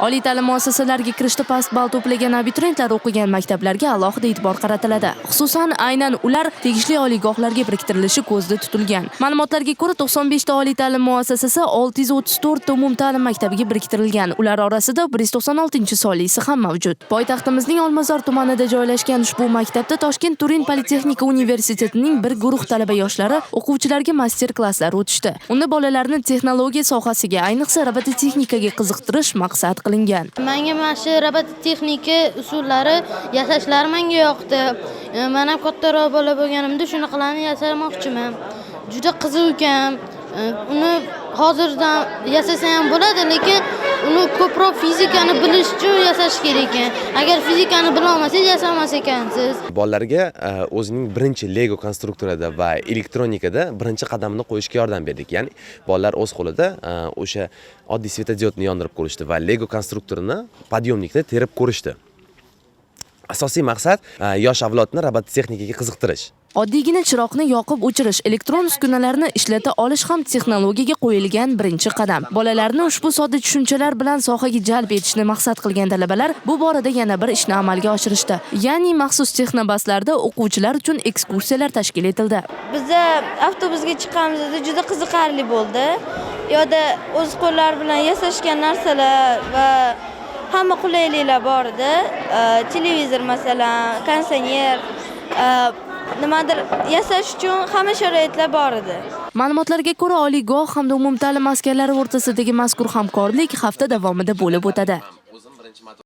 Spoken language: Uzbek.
Oliy ta'lim muassasalariga kirishda past ball to'plagan abituriyentlar o'qigan maktablarga alohida e'tibor qaratiladi. Xususan, aynan ular tegishli oliygohlarga biriktirilishi ko'zda tutilgan. Ma'lumotlarga ko'ra, 95 ta oliy ta'lim muassasasi 634 ta umumta'lim maktabiga biriktirilgan. Ular orasida 196 sonlisi ham mavjud. Poytaxtimizning Olmazor tumanida joylashgan ushbu maktabda Toshkent Turin Politexnika universitetining bir guruh talaba yoshlari o'quvchilarga master-klasslar o'tishdi. Unda bolalarni texnologiya sohasiga, ayniqsa robototexnikaga qiziqtirish maqsad qilingan. Menga e, mana shu robototexnika usullari yasashlari menga yoqdi. man Men ham kattaroq bola bo'lganimda shunaqalarni yasamoqchiman. Juda qiziq ekan. E, uni hozirdan yasasa ham bo'ladi, lekin uni ko'proq fizikani bilish uchun yasash kerak ekan. Agar fizikani bilolmasangiz yasamas ekansiz. bolalarga e, o'zining birinchi lego konstruktorida va elektronikada birinchi qadamini qo'yishga yordam berdik ya'ni bolalar o'z qo'lida e, o'sha oddiy svetodiodni yondirib ko'rishdi va lego konstruktorini podyomnikda terib ko'rishdi asosiy maqsad e, yosh avlodni robototexnikaga qiziqtirish Oddiygina chiroqni yoqib o'chirish, elektron uskunalarni ishlata olish ham texnologiyaga qo'yilgan birinchi qadam. Bolalarni ushbu sodda tushunchalar bilan sohaga jalb etishni maqsad qilgan talabalar bu borada yana bir ishni amalga oshirishdi. Ya'ni maxsus texnobaslarda o'quvchilar uchun ekskursiyalar tashkil etildi. Bizda avtobusga chiqqanimizda juda qiziqarli bo'ldi. Yoda o'z qo'llar bilan yasashgan narsalar va hamma qulayliklar bor edi. Televizor masalan, konditsioner, nimadir yasash uchun hamma sharoitlar bor edi. Ma'lumotlarga ko'ra, oliygoh hamda umumta'lim maskanlari o'rtasidagi mazkur hamkorlik hafta davomida bo'lib o'tadi.